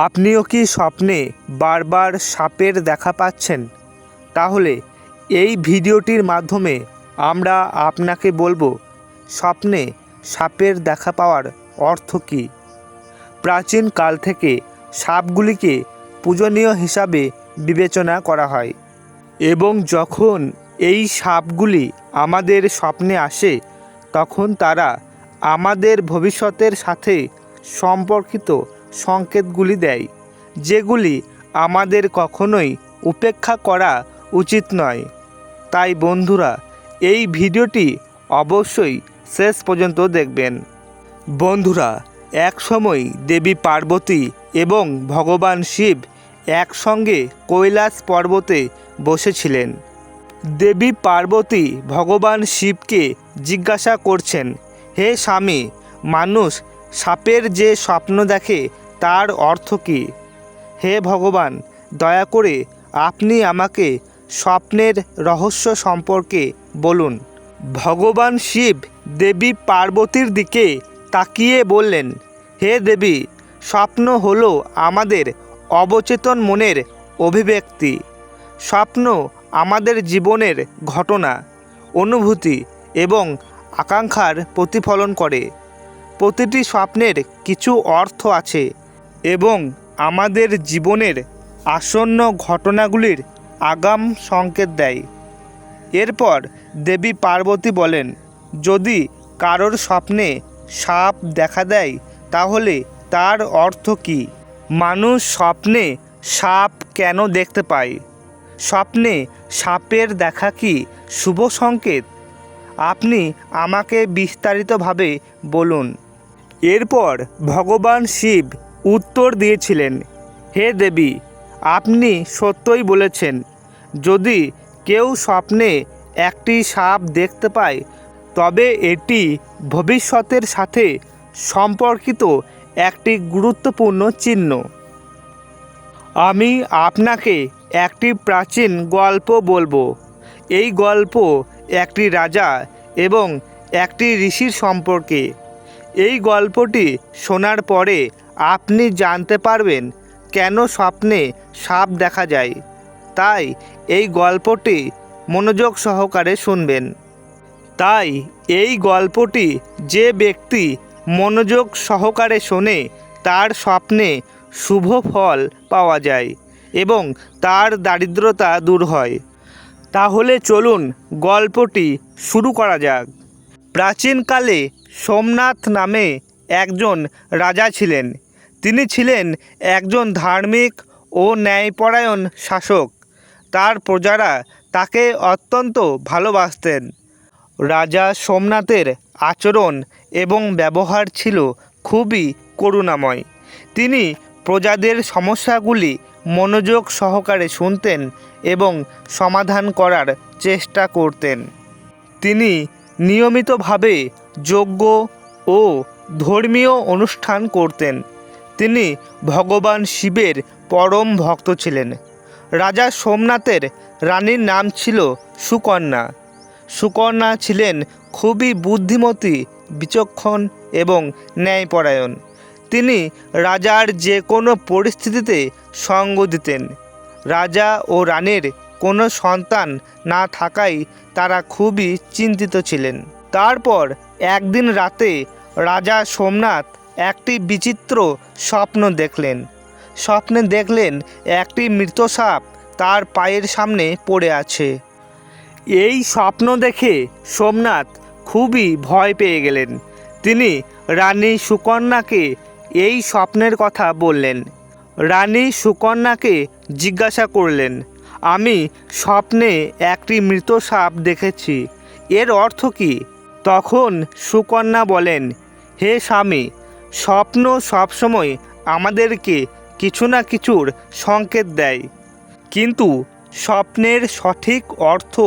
আপনিও কি স্বপ্নে বারবার সাপের দেখা পাচ্ছেন? তাহলে এই ভিডিওটির মাধ্যমে আমরা আপনাকে বলব, স্বপ্নে সাপের দেখা পাওয়ার অর্থ কী? প্রাচীন কাল থেকে সাপগুলিকে পূজনীয় হিসাবে বিবেচনা করা হয় এবং যখন এই সাপগুলি আমাদের স্বপ্নে আসে, তখন তারা আমাদের ভবিষ্যতের সাথে সম্পর্কিত সংকেতগুলি দেয়, যেগুলি আমাদের কখনোই উপেক্ষা করা উচিত নয়। তাই বন্ধুরা, এই ভিডিওটি অবশ্যই শেষ পর্যন্ত দেখবেন। বন্ধুরা এক সময় দেবী পার্বতী এবং ভগবান শিব একসঙ্গে কৈলাস পর্বতে বসেছিলেন। দেবী পার্বতী ভগবান শিবকে জিজ্ঞাসা করছেন, হে স্বামী, মানুষ সাপের যে স্বপ্ন দেখে তার অর্থ কী? হে ভগবান, দয়া করে আপনি আমাকে স্বপ্নের রহস্য সম্পর্কে বলুন। ভগবান শিব দেবী পার্বতীর দিকে তাকিয়ে বললেন, হে দেবী, স্বপ্ন হলো আমাদের অবচেতন মনের অভিব্যক্তি। স্বপ্ন আমাদের জীবনের ঘটনা, অনুভূতি এবং আকাঙ্ক্ষার প্রতিফলন করে। প্রতিটি স্বপ্নের কিছু অর্থ আছে। এবং আমাদের জীবনের আসন্ন ঘটনাগুলির আগাম সংকেত দেয়। এরপর দেবী পার্বতী বলেন, যদি কারোর স্বপ্নে সাপ দেখা দেয়, তাহলে তার অর্থ কী? মানুষ স্বপ্নে সাপ কেন দেখতে পায়? স্বপ্নে সাপের দেখা কি শুভ সংকেত? আপনি আমাকে বিস্তারিতভাবে বলুন। এরপর ভগবান শিব উত্তর দিয়েছিলেন, হে দেবী, আপনি সত্যই বলেছেন, যদি কেউ স্বপ্নে একটি সাপ দেখতে পায়, তবে এটি ভবিষ্যতের সাথে সম্পর্কিত একটি গুরুত্বপূর্ণ চিহ্ন। আমি আপনাকে একটি প্রাচীন গল্প বলব। এই গল্প একটি রাজা এবং একটি ঋষির সম্পর্কে। এই গল্পটি শোনার পরে আপনি জানতে পারবেন কেন স্বপ্নে সাপ দেখা যায়। তাই এই গল্পটি মনোযোগ সহকারে শুনবেন। তাই এই গল্পটি যে ব্যক্তি মনোযোগ সহকারে শোনে, তার স্বপ্নে শুভ ফল পাওয়া যায় এবং তার দারিদ্রতা দূর হয়। তাহলে চলুন গল্পটি শুরু করা যাক। প্রাচীনকালে সোমনাথ নামে একজন রাজা ছিলেন। তিনি ছিলেন একজন ধার্মিক ও ন্যায়পরায়ণ শাসক। তার প্রজারা তাকে অত্যন্ত ভালোবাসতেন। রাজা সোমনাথের আচরণ এবং ব্যবহার ছিল খুবই করুণাময়। তিনি প্রজাদের সমস্যাগুলি মনোযোগ সহকারে শুনতেন এবং সমাধান করার চেষ্টা করতেন। তিনি নিয়মিতভাবে যোগ্য ও ধর্মীয় অনুষ্ঠান করতেন। তিনি ভগবান শিবের পরম ভক্ত ছিলেন। রাজা সোমনাথের রানীর নাম ছিল সুকন্যা। সুকন্যা ছিলেন খুবই বুদ্ধিমতী, বিচক্ষণ এবং ন্যায়পরায়ণ। তিনি রাজার যে কোনো পরিস্থিতিতে সঙ্গ দিতেন। রাজা ও রানীর কোনো সন্তান না থাকায় তারা খুবই চিন্তিত ছিলেন। তারপর একদিন রাতে রাজা সোমনাথ একটি বিচিত্র স্বপ্ন দেখলেন। স্বপ্নে দেখলেন একটি মৃত সাপ তার পায়ের সামনে পড়ে আছে। এই স্বপ্ন দেখে সোমনাথ খুবই ভয় পেয়ে গেলেন। তিনি, রানী সুকন্যাকে এই স্বপ্নের কথা বললেন। রানী সুকন্যাকে জিজ্ঞাসা করলেন, আমি স্বপ্নে একটি মৃত সাপ দেখেছি, এর অর্থ কী? তখন সুকন্যা বলেন হে স্বামী, স্বপ্ন সবসময় আমাদেরকে কিছু না কিছুর সংকেত দেয়। কিন্তু স্বপ্নের সঠিক অর্থ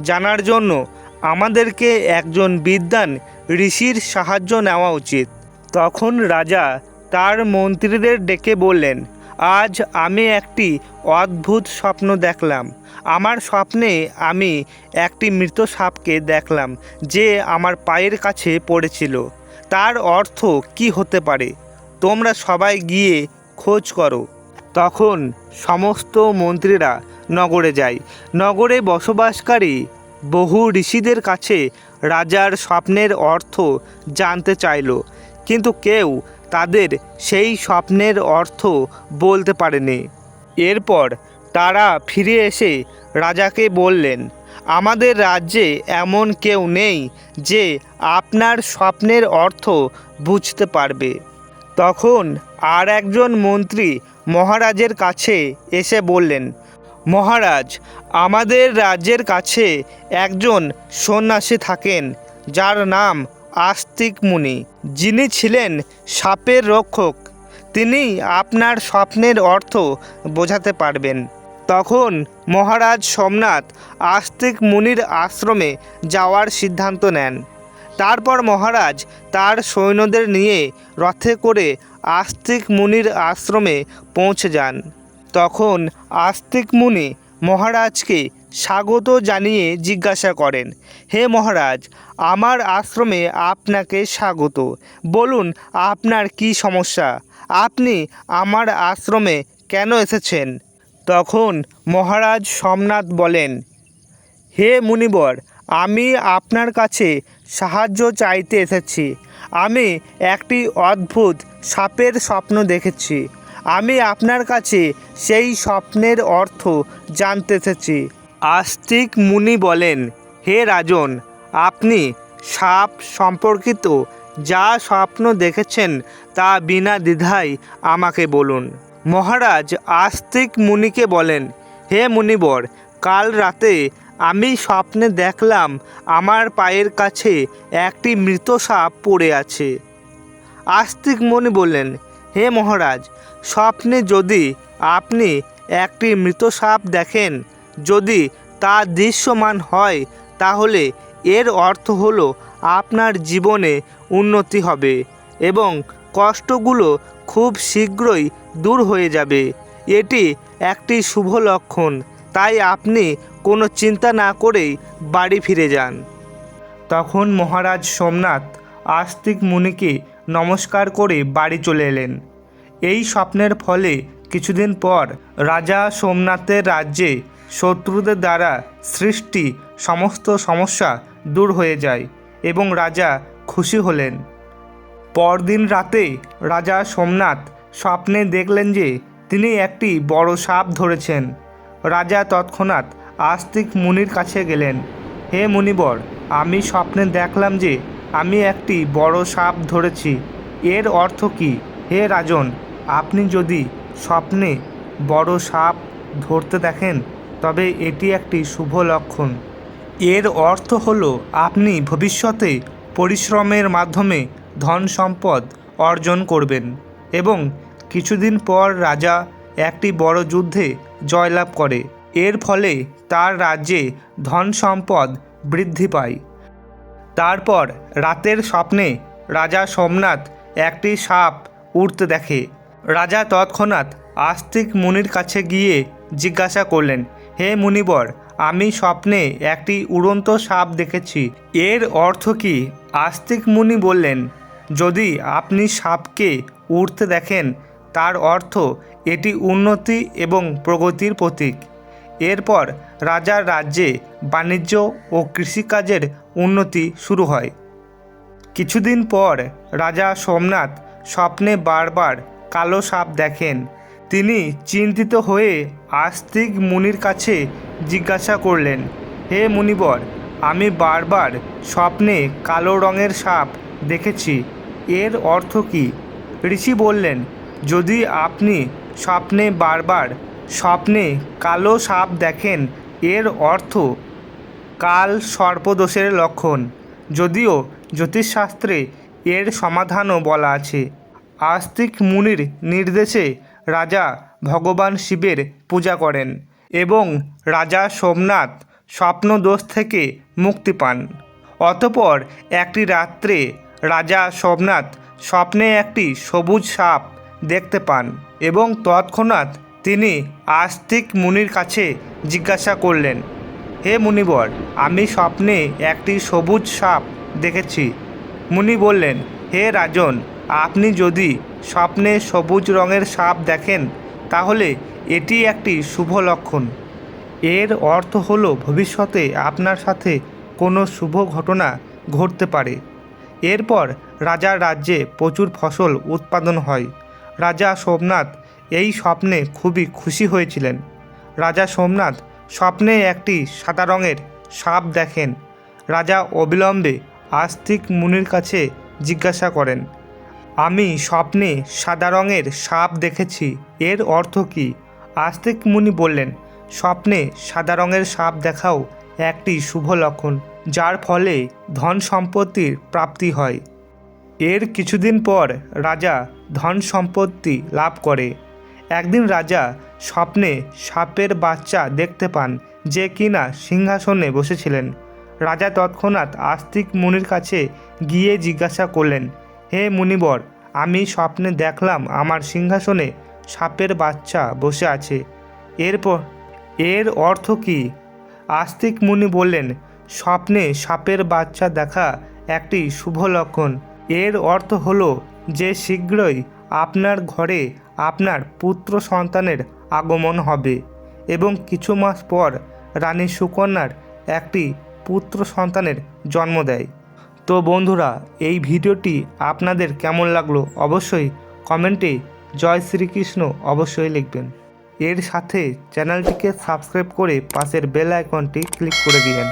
জানার জন্য আমাদেরকে একজন বিদ্বান ঋষির সাহায্য নেওয়া উচিত। তখন রাজা তার মন্ত্রীদের ডেকে বললেন, আজ আমি একটি অদ্ভুত স্বপ্ন দেখলাম। আমার স্বপ্নে আমি একটি মৃত সাপকে দেখলাম যে আমার পায়ের কাছে পড়েছিল। তার অর্থ কি হতে পারে? তোমরা সবাই গিয়ে খোঁজ করো। তখন সমস্ত মন্ত্রীরা নগরে যায়। নগরে বসবাসকারী বহু ঋষিদের কাছে রাজার স্বপ্নের অর্থ জানতে চাইল। কিন্তু কেউ তাদের সেই স্বপ্নের অর্থ বলতে পারেনি। এরপর তারা ফিরে এসে রাজাকে বললেন আমাদের রাজ্যে এমন কেউ নেই যে আপনার স্বপ্নের অর্থ বুঝতে পারবে। তখন আর একজন মন্ত্রী মহারাজের কাছে এসে বললেন, মহারাজ, আমাদের রাজ্যের কাছে একজন সন্ন্যাসী থাকেন, যার নাম আস্তিক মুনি। যিনি ছিলেন সাপের রক্ষক। তিনি আপনার স্বপ্নের অর্থ বোঝাতে পারবেন। তখন মহারাজ সোমনাথ আস্তিক মুনির আশ্রমে যাওয়ার সিদ্ধান্ত নেন। তারপর মহারাজ তার সৈন্যদের নিয়ে রথে করে আস্তিক মুনির আশ্রমে পৌঁছে যান। তখন আস্তিক মুনি মহারাজকে স্বাগত জানিয়ে জিজ্ঞাসা করেন, হে মহারাজ, আমার আশ্রমে আপনাকে স্বাগত। বলুন, আপনার কি সমস্যা? আপনি আমার আশ্রমে কেন এসেছেন? তখন মহারাজ সোমনাথ বলেন, হে মুনিবর, আমি আপনার কাছে সাহায্য চাইতে এসেছি। আমি একটি অদ্ভুত সাপের স্বপ্ন দেখেছি। আমি আপনার কাছে সেই স্বপ্নের অর্থ জানতে এসেছি। আস্তিক মুনি বলেন, হে রাজন, আপনি সাপ সম্পর্কিত যা স্বপ্ন দেখেছেন তা বিনা দ্বিধায় আমাকে বলুন। মহারাজ আস্তিক মুনিকে বলেন, হে মুনিবর, কাল রাতে আমি স্বপ্নে দেখলাম আমার পায়ের কাছে একটি মৃত সাপ পড়ে আছে। আস্তিক মুনি বললেন, হে মহারাজ, স্বপ্নে যদি আপনি একটি মৃত সাপ দেখেন, যদি তা দৃশ্যমান হয়, তাহলে এর অর্থ হলো আপনার জীবনে উন্নতি হবে এবং কষ্টগুলো খুব শীঘ্রই দূর হয়ে যাবে। এটি একটি শুভ লক্ষণ, তাই আপনি কোনো চিন্তা না করেই বাড়ি ফিরে যান। তখন মহারাজ সোমনাথ আস্তিক মুনিকে নমস্কার করে বাড়ি চলে এলেন। এই স্বপ্নের ফলে কিছুদিন পর রাজা সোমনাথের রাজ্যে শত্রুদের দ্বারা সৃষ্টি সমস্ত সমস্যা দূর হয়ে যায় এবং রাজা খুশি হলেন। পরদিন রাতে রাজা সোমনাথ স্বপ্নে দেখলেন যে তিনি একটি বড় সাপ ধরেছেন। রাজা তৎক্ষণাৎ আস্তিক মুনির কাছে গেলেন, হে মুনিবর, আমি স্বপ্নে দেখলাম যে আমি একটি বড় সাপ ধরেছি। এর অর্থ কি? হে রাজন, আপনি যদি স্বপ্নে বড় সাপ ধরতে দেখেন, তবে এটি একটি শুভ লক্ষণ। এর অর্থ হলো, আপনি ভবিষ্যতে পরিশ্রমের মাধ্যমে ধন সম্পদ অর্জন করবেন এবং কিছুদিন পর রাজা একটি বড় যুদ্ধে জয়লাভ করে। এর ফলে তার রাজ্যে ধন সম্পদ বৃদ্ধি পায়। তারপর রাতের স্বপ্নে রাজা সোমনাথ একটি সাপ উড়তে দেখে। রাজা তৎক্ষণাৎ আস্তিক মুনির কাছে গিয়ে জিজ্ঞাসা করলেন, হে মুনিবর, আমি স্বপ্নে একটি উড়ন্ত সাপ দেখেছি। এর অর্থ কি? আস্তিক মুনি বললেন যদি আপনি সাপকে উড়তে দেখেন, তার অর্থ এটি উন্নতি এবং প্রগতির প্রতীক। এরপর রাজার রাজ্যে বাণিজ্য ও কৃষিকাজের উন্নতি শুরু হয়। কিছুদিন পর রাজা সোমনাথ স্বপ্নে বারবার কালো সাপ দেখেন। তিনি চিন্তিত হয়ে আস্তিক মুনির কাছে জিজ্ঞাসা করলেন, হে মুনিবর, আমি বারবার স্বপ্নে কালো রঙের সাপ দেখেছি। এর অর্থ কী? ঋষি বললেন, যদি আপনি স্বপ্নে বারবার স্বপ্নে কালো সাপ দেখেন, এর অর্থ কাল সর্পদোষের লক্ষণ। যদিও জ্যোতিষশাস্ত্রে এর সমাধানও বলা আছে। আস্তিক মুনির নির্দেশে রাজা ভগবান শিবের পূজা করেন এবং রাজা সোমনাথ স্বপ্নদোষ থেকে মুক্তি পান। অতপর একটি রাত্রে রাজা সোমনাথ স্বপ্নে একটি সবুজ সাপ দেখতে পান এবং তৎক্ষণাৎ তিনি আস্তিক মুনির কাছে জিজ্ঞাসা করলেন, হে মুনিবর, আমি স্বপ্নে একটি সবুজ সাপ দেখেছি। মুনি বললেন, হে রাজন, আপনি যদি স্বপ্নে সবুজ রঙের সাপ দেখেন, তাহলে এটি একটি শুভ লক্ষণ। এর অর্থ হলো ভবিষ্যতে আপনার সাথে কোনো শুভ ঘটনা ঘটতে পারে। এরপর রাজার রাজ্যে প্রচুর ফসল উৎপাদন হয়। রাজা সোমনাথ এই স্বপ্নে খুবই খুশি হয়েছিলেন। রাজা সোমনাথ স্বপ্নে একটি সাদা রঙের সাপ দেখেন। রাজা অবিলম্বে আস্তিক মুনির কাছে জিজ্ঞাসা করেন, আমি স্বপ্নে সাদা রঙের সাপ দেখেছি, এর অর্থ কী? আস্তিক মুনি বললেন, স্বপ্নে সাদা রঙের সাপ দেখাও একটি শুভ লক্ষণ, যার ফলে ধন সম্পত্তির প্রাপ্তি হয়। এর কিছুদিন পর রাজা ধন সম্পত্তি লাভ করে। একদিন রাজা স্বপ্নে সাপের বাচ্চা দেখতে পান যে কিনা সিংহাসনে বসেছিলেন। রাজা তৎক্ষণাৎ আস্তিক মুনির কাছে গিয়ে জিজ্ঞাসা করলেন, হে মুনিবর, আমি স্বপ্নে দেখলাম আমার সিংহাসনে সাপের বাচ্চা বসে আছে। এরপর, এর অর্থ কী? আস্তিক মুনি বললেন, স্বপ্নে সাপের বাচ্চা দেখা একটি শুভ লক্ষণ। এর অর্থ হলো যে শীঘ্রই আপনার ঘরে আপনার পুত্র সন্তানের আগমন হবে এবং কিছু মাস পর রানী সুকন্যার একটি পুত্র সন্তানের জন্ম দেয়। তো বন্ধুরা, এই ভিডিওটি আপনাদের কেমন লাগল অবশ্যই কমেন্টে জয় শ্রীকৃষ্ণ অবশ্যই লিখবেন। এর সাথে চ্যানেলটিকে সাবস্ক্রাইব করে পাশের বেল আইকনটি ক্লিক করে দিবেন